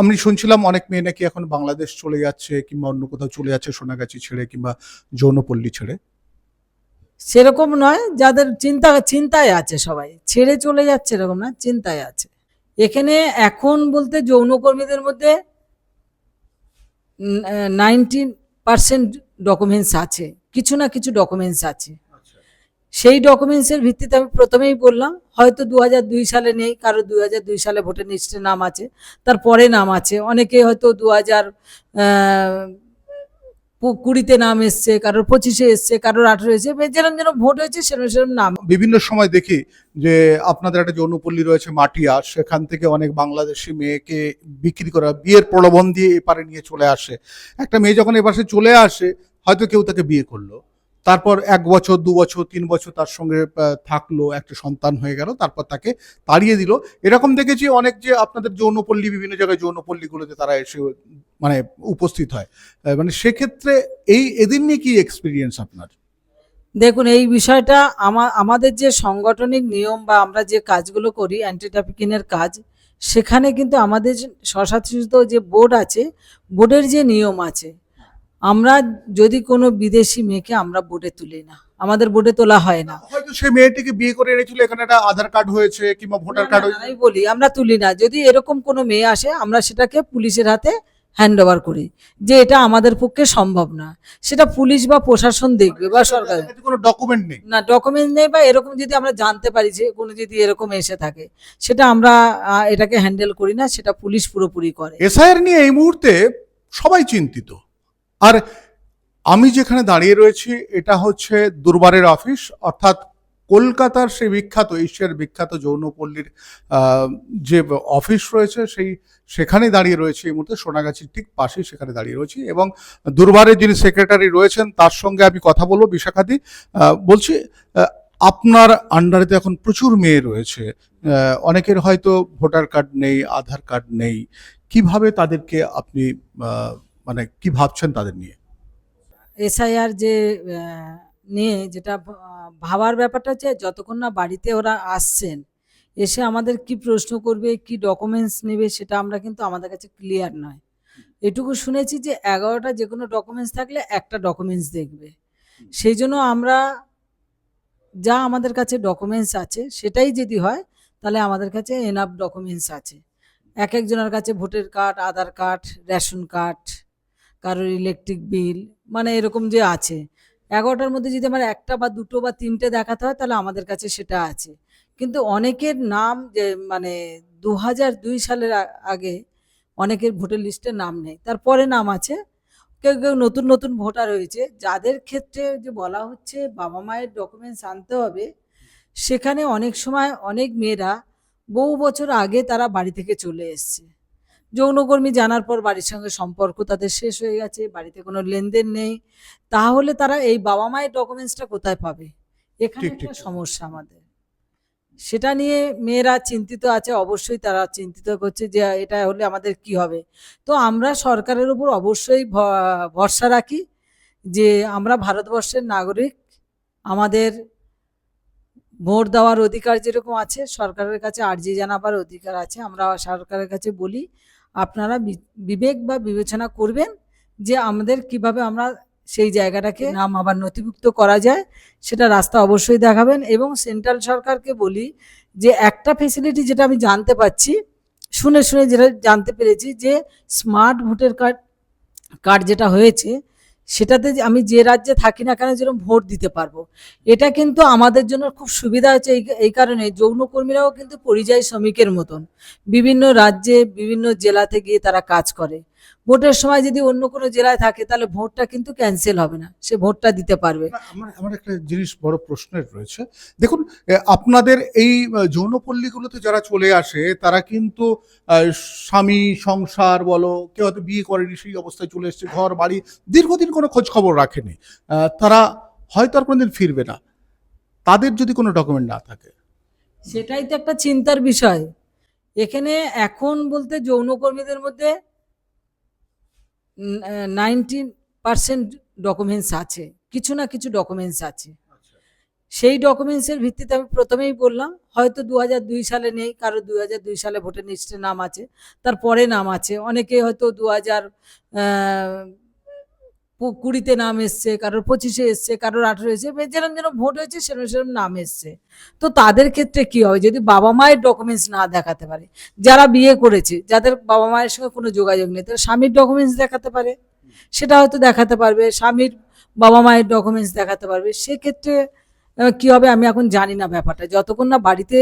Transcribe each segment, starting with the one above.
আমি শুনছিলাম অনেক মেয়ে নাকি এখন বাংলাদেশ চলে যাচ্ছে কিংবা অন্য কোথাও চলে যাচ্ছে সোনাগাছি ছেড়ে কিংবা যৌনপল্লী ছেড়ে? সেরকম নয়, যাদের চিন্তা, চিন্তায় আছে সবাই। ছেড়ে চলে যাচ্ছে এরকম না, চিন্তায় আছে। এখানে এখন বলতে যৌনকর্মীদের মধ্যে নাইনটিন পার্সেন্ট ডকুমেন্টস আছে। কিছু না কিছু ডকুমেন্টস আছে। সেই ডকুমেন্টসের ভিত্তিতে আমি প্রথমেই বললাম, হয়তো দু সালে নেই, কারও দু সালে ভোটার লিস্টে নাম আছে, তারপরে নাম আছে। অনেকে হয়তো দু হাজার কুড়িতে নাম এসছে, কারোর পঁচিশে এসছে, কারোর আঠেরো এসছে যেরকম যেরকম ভোট হয়েছে সেরকম সেরকম নাম। বিভিন্ন সময় দেখি যে আপনাদের একটা যৌনপল্লী রয়েছে মাটিয়া, সেখান থেকে অনেক বাংলাদেশি মেয়েকে বিক্রি করা, বিয়ের প্রলোভন দিয়ে এপারে নিয়ে চলে আসে। একটা মেয়ে যখন এপাশে চলে আসে, হয়তো কেউ তাকে বিয়ে করল। তারপর এক বছর, দু বছর, তিন বছর তার সঙ্গে থাকল, একটা সন্তান হয়ে গেল, তারপর তাকে তাড়িয়ে দিল। এরকম দেখেছি অনেক যে আপনাদের যৌনপল্লী, বিভিন্ন জায়গায় যৌনপল্লীগুলোতে তারা এসে মানে উপস্থিত হয়। মানে সেক্ষেত্রে এই, এদিন নিয়ে কি এক্সপিরিয়েন্স আপনার? দেখুন, এই বিষয়টা আমা, আমাদের যে সাংগঠনিক নিয়ম বা আমরা যে কাজগুলো করি অ্যান্টি ট্রাফিকিংয়ের কাজ, সেখানে কিন্তু আমাদের স্বশাসিত যে বোর্ড আছে, বোর্ডের যে নিয়ম আছে আমরা যদি কোনো বিদেশি মেয়েকে আমরা বোর্ডে তুলি না আমাদের বোর্ডে তোলা হয় না। হয়তো সে মেয়েটিকে বিয়ে করে এনেছিল এখানে একটা আধার কার্ড হয়েছে কিংবা ভোটার কার্ড হয়েছে। আমি বলি আমরা তুলি না। যদি এরকম কোনো মেয়ে আসে আমরা সেটাকে পুলিশের হাতে হ্যান্ড ওভার করি যে এটা আমাদের পক্ষে সম্ভব না। সেটা পুলিশ বা প্রশাসন দেখবে বা সরকার। কোনো ডকুমেন্ট নেই। না ডকুমেন্ট নেই বা এরকম যদি আমরা জানতে পারি যে কোনো যদি এরকম এসে থাকে সেটা আমরা এটাকে হ্যান্ডেল করি না সেটা পুলিশ পুরোপুরি করে। এসআইআর নিয়ে এই মুহূর্তে সবাই চিন্তিত। আর আমি যেখানে দাঁড়িয়ে রয়েছি, এটা হচ্ছে দুর্বারের অফিস, অর্থাৎ কলকাতার সেই বিখ্যাত, এশিয়ার বিখ্যাত যৌনপল্লীর যে অফিস রয়েছে, সেই সেখানে দাঁড়িয়ে রয়েছে এই মুহূর্তে। সোনাগাছির ঠিক পাশেই সেখানে দাঁড়িয়ে রয়েছি এবং দুর্বারের যিনি সেক্রেটারি রয়েছেন, তার সঙ্গে আমি কথা বলব। বিশাখাদি বলছি আপনার আন্ডারে তো এখন প্রচুর মেয়ে রয়েছে। অনেকের হয়তো ভোটার কার্ড নেই, আধার কার্ড নেই। কীভাবে তাদেরকে আপনি মানে কি ভাবছেন তাদের নিয়ে? এসআইআর যে নিয়ে যেটা ভাবার ব্যাপারটা হচ্ছে যতক্ষণ না বাড়িতে ওরা আসছেন, এসে আমাদের কি প্রশ্ন করবে, কি ডকুমেন্টস নেবে সেটা আমরা কিন্তু আমাদের কাছে ক্লিয়ার নয়। এটুকু শুনেছি যে এগারোটা যে কোনো ডকুমেন্টস থাকলে একটা ডকুমেন্টস দেখবে। সেই জন্য আমরা যা আমাদের কাছে ডকুমেন্টস আছে, সেটাই যদি হয়, তাহলে আমাদের কাছে এনাফ ডকুমেন্টস আছে। এক একজনের কাছে voter card Aadhaar card ration card কারোর ইলেকট্রিক বিল মানে এরকম যে আছে। এগারোটার মধ্যে যদি আমার একটা বা দুটো বা তিনটে দেখাতে হয়, তাহলে আমাদের কাছে সেটা আছে। কিন্তু অনেকের নাম যে মানে দু হাজার দুই সালের আগে অনেকের ভোটার লিস্টে নাম নেই। তারপরে নাম আছে। কেউ কেউ নতুন নতুন ভোটার হয়েছে। যাদের ক্ষেত্রে যে বলা হচ্ছে বাবা মায়ের ডকুমেন্টস আনতে হবে, সেখানে অনেক সময় অনেক মেয়েরা বহু বছর আগে তারা বাড়ি থেকে চলে এসছে। যৌনকর্মী জানার পর বাড়ির সঙ্গে সম্পর্ক তাদের শেষ হয়ে গেছে বাড়িতে কোনো লেনদেন নেই। তাহলে তারা এই বাবা মায়ের ডকুমেন্টসটা কোথায় পাবে? এখানে একটা সমস্যা আমাদের। সেটা নিয়ে মেয়েরা চিন্তিত আছে অবশ্যই তারা চিন্তিত করছে যে এটা হলে আমাদের কি হবে। তো আমরা সরকারের উপর অবশ্যই ভরসা রাখি যে আমরা ভারতবর্ষের নাগরিক আমাদের ভোট দেওয়ার অধিকার যেরকম আছে সরকারের কাছে আর্জি জানাবার অধিকার আছে আমরা সরকারের কাছে বলি আপনারা বিবেক বা বিবেচনা করবেন যে আমাদের কীভাবে আমরা সেই জায়গাটাকে নাম আবার নথিভুক্ত করা যায়, সেটা রাস্তা অবশ্যই দেখাবেন এবং সেন্ট্রাল সরকারকে বলি যে একটা ফেসিলিটি যেটা আমি জানতে পাচ্ছি, শুনে শুনে যেটা জানতে পেরেছি যে স্মার্ট ভোটের কার্ড কার্ড যেটা হয়েছে সেটাতে আমি যে রাজ্যে থাকি না কেন যেরকম ভোট দিতে পারব। এটা কিন্তু আমাদের জন্য খুব সুবিধা হচ্ছে এই কারণে যৌনকর্মীরাও কিন্তু পরিযায়ী শ্রমিকের মতন। বিভিন্ন রাজ্যে বিভিন্ন জেলাতে গিয়ে তারা কাজ করে। ভোটের সময় যদি অন্য কোনো জেলায় থাকে তাহলে ভোটটা কিন্তু ক্যান্সেল হবে না। সে ভোটটা দিতে পারবে। আমার আমার একটা জিনিস বড় প্রশ্নের রয়েছে। দেখুন আপনাদের এই যৌনপল্লীগুলোতে যারা চলে আসে তারা কিন্তু স্বামী সংসার বলো কেউ হয়তো বিয়ে করেনি সেই অবস্থায় চলে এসছে ঘর বাড়ি দীর্ঘদিন কোনো খোঁজ খবর রাখেনি তারা হয়তো আর কোনোদিন ফিরবে না। তাদের যদি কোনো ডকুমেন্ট না থাকে। সেটাই তো একটা চিন্তার বিষয়। এখানে এখন বলতে যৌনকর্মীদের মধ্যে নাইনটি পার্সেন্ট ডকুমেন্টস আছে। কিছু না কিছু ডকুমেন্টস আছে। সেই ডকুমেন্টসের ভিত্তিতে আমি প্রথমেই বললাম হয়তো দু হাজার দুই সালে নেই কারও দু হাজার দুই সালে ভোটের লিস্টে নাম আছে তারপরে নাম আছে। অনেকে হয়তো দু হাজার কুড়িতে নাম এসছে, কারোর পঁচিশে এসছে, কারোর আঠেরো এসছে যেরকম যেরকম ভোট হয়েছে সেরকম সেরকম নাম এসছে। তো তাদের ক্ষেত্রে কি হবে? যদি বাবা মায়ের ডকুমেন্টস না দেখাতে পারে, যারা বিয়ে করেছে, যাদের বাবা মায়ের সঙ্গে কোনো যোগাযোগ নেই, তারা স্বামীর ডকুমেন্টস দেখাতে পারে। সেটা হয়তো দেখাতে পারবে, স্বামীর বাবা মায়ের ডকুমেন্টস দেখাতে পারবে। সেক্ষেত্রে কি হবে? আমি এখন জানি না ব্যাপারটা। যতক্ষণ না বাড়িতে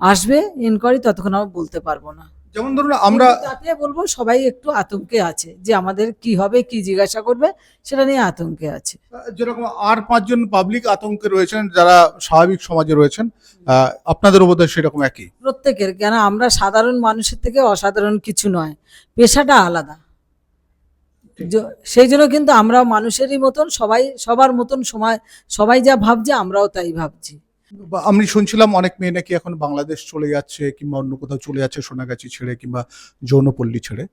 আসবে ইনকোয়ারি ততক্ষণ আমি বলতে পারব না। যেমন ধরুন আমরা তাতে বলব সবাই একটু আতঙ্কে আছে যে আমাদের কি হবে কি জিজ্ঞাসা করবে সেটা নিয়ে আতঙ্কে আছে। যেরকম আর পাঁচজন পাবলিক আতঙ্কে রয়েছেন যারা স্বাভাবিক সমাজে রয়েছেন আপনাদের বোধহয় সেরকম একই? প্রত্যেকের কেন আমরা সাধারণ মানুষের থেকে অসাধারণ কিছু নয় পেশাটা আলাদা। সেই জন্য কিন্তু আমরা মানুষেরই মতন সবাই সবার মতন সময় সবাই যা ভাবছে আমরাও তাই ভাবছি। আমি শুনছিলাম অনেক মেয়ে নাকি এখন বাংলাদেশ চলে যাচ্ছে কিংবা অন্য কোথাও চলে যাচ্ছে সোনাগাছি ছেড়ে কিংবা যৌনপল্লী ছেড়ে?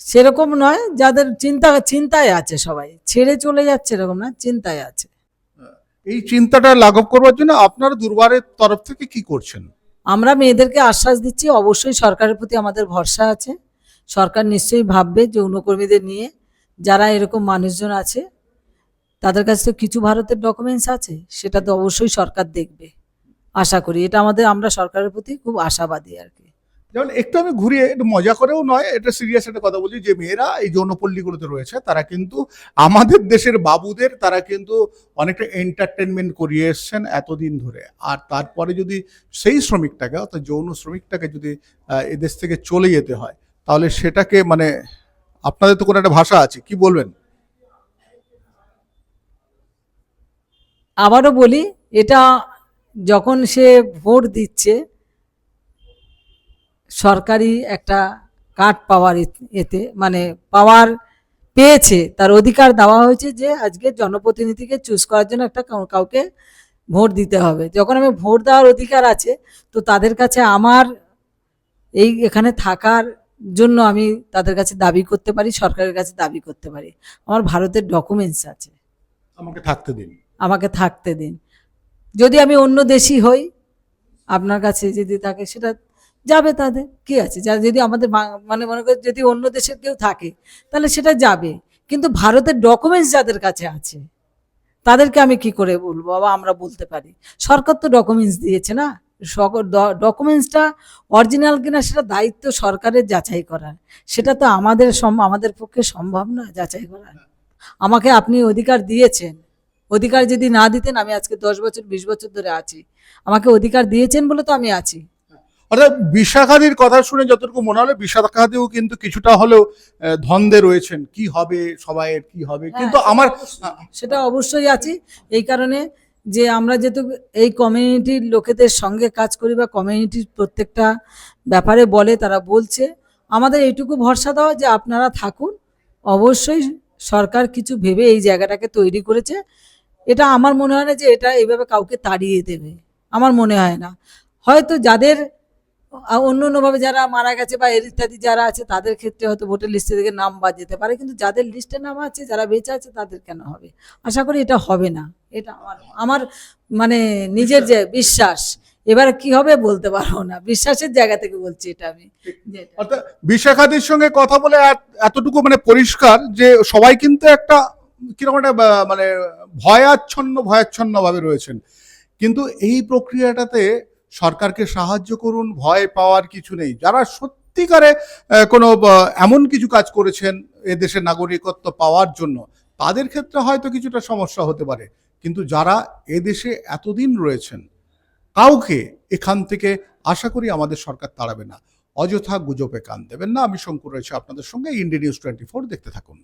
সেরকম নয় যাদের চিন্তা চিন্তায় আছে সবাই। ছেড়ে চলে যাচ্ছে এরকম না চিন্তায় আছে। এই চিন্তাটা লাঘব করবার জন্য আপনারা দুর্বারের তরফ থেকে কি করছেন? আমরা মেয়েদেরকে আশ্বাস দিচ্ছি অবশ্যই সরকারের প্রতি আমাদের ভরসা আছে। সরকার নিশ্চয়ই ভাববে যৌনকর্মীদের নিয়ে যারা এরকম মানুষজন আছে। তাদের কাছে তো কিছু ভারতের ডকুমেন্টস আছে, সেটা তো অবশ্যই সরকার দেখবে। আশা করি, এটা আমাদের, আমরা সরকারের প্রতি খুব আশাবাদী আর কি। যেমন একটু আমি ঘুরিয়ে, একটু মজা করেও নয়, এটা সিরিয়াস একটা কথা বলছি যে মেয়েরা এই যৌনপল্লীগুলোতে রয়েছে, তারা কিন্তু আমাদের দেশের বাবুদের, তারা কিন্তু অনেকটা এন্টারটেনমেন্ট করিয়ে এসছেন এতদিন ধরে। আর তারপরে যদি সেই শ্রমিকটাকে, অর্থাৎ যৌন শ্রমিকটাকে যদি এদেশ থেকে চলে যেতে হয়, তাহলে সেটাকে মানে আপনাদের তো কোনো একটা ভাষা আছে, কি বলবেন? আবারও বলি, এটা যখন সে ভোট দিচ্ছে, সরকারি একটা কার্ড পাওয়ার এতে মানে পাওয়ার পেয়েছে, তার অধিকার দেওয়া হয়েছে যে আজকে জনপ্রতিনিধিকে চুজ করার জন্য একটা কাউকে ভোট দিতে হবে। যখন আমি ভোট দেওয়ার অধিকার আছে, তো তাদের কাছে আমার এই এখানে থাকার জন্য আমি তাদের কাছে দাবি করতে পারি, সরকারের কাছে দাবি করতে পারি। আমার ভারতের ডকুমেন্টস আছে। আমাকে থাকতে দিন। আমাকে থাকতে দিন। যদি আমি অন্য দেশি হই, আপনার কাছে যদি থাকে, সেটা যাবে তাদের। কি আছে? যারা যদি আমাদের মানে মনে করি যদি অন্য দেশের কেউ থাকে, তাহলে সেটা যাবে। কিন্তু ভারতের ডকুমেন্টস যাদের কাছে আছে, তাদেরকে আমি কি করে বলব? বাবা আমরা বলতে পারি। সরকার তো ডকুমেন্টস দিয়েছে না? ডকুমেন্টসটা অরিজিনাল কিনা সেটা দায়িত্ব সরকারের যাচাই করার। সেটা তো আমাদের আমাদের পক্ষে সম্ভব না যাচাই করা আমাকে আপনি অধিকার দিয়েছেন। অধিকার যদি না দিতেন আমি আজকে দশ বছর বিশ বছর ধরে আছি। আমাকে অধিকার দিয়েছেন বলে তো আমি আছি। অর্থাৎ বিশাখাদির কথা শুনে যতটুকু মনে হলো বিশাখাদিও কিন্তু কিছুটা হলেও ধন্দে রয়েছেন। কি হবে সবাইয়ের কি হবে? কিন্তু হ্যাঁ, আমার সেটা অবশ্যই আছি। এই কারণে যে আমরা যেহেতু এই কমিউনিটির লোকেদের সঙ্গে কাজ করি বা কমিউনিটির প্রত্যেকটা ব্যাপারে বলে তারা বলছে আমাদের এইটুকু ভরসা দেওয়া যে আপনারা থাকুন। অবশ্যই সরকার কিছু ভেবে এই জায়গাটাকে তৈরি করেছে। এটা আমার মনে হয় না যে এটা এইভাবে কাউকে তাড়িয়ে দেবে। আমার মনে হয় না। হয়তো যাদের অন্য অন্যভাবে যারা মারা গেছে বা এর ইত্যাদি যারা আছে, তাদের ক্ষেত্রে হয়তো ভোটার লিস্টে থেকে নাম বাদ যেতে পারে, কিন্তু যাদের লিস্টে নাম আছে, যারা বেঁচে আছে, তাদের কেন হবে? আশা করি এটা হবে না। এটা আমার আমার মানে নিজের যে বিশ্বাস, এবার কি হবে বলতে পারব না। বিশ্বাসের জায়গা থেকে বলছি এটা আমি। অর্থাৎ বিশাখাদির সঙ্গে কথা বলে এত- এতটুকু মানে পরিষ্কার যে সবাই কিন্তু একটা কীরকম একটা মানে ভয়াচ্ছন্ন ভয়াচ্ছন্ন ভাবে রয়েছেন। কিন্তু এই প্রক্রিয়াটাতে সরকারকে সাহায্য করুন, ভয় পাওয়ার কিছু নেই। যারা সত্যিকারে কোনো এমন কিছু কাজ করেছেন এ দেশের নাগরিকত্ব পাওয়ার জন্য, তাদের ক্ষেত্রে হয়তো কিছুটা সমস্যা হতে পারে। কিন্তু যারা এদেশে এতদিন রয়েছেন, কাউকে এখান থেকে আশা করি আমাদের সরকার তাড়াবে না। অযথা গুজবে কান দেবেন না। আমি শঙ্কর রয়েছে আপনাদের সঙ্গে। ইন্ডিয়া নিউজ টোয়েন্টি ফোর দেখতে থাকুন।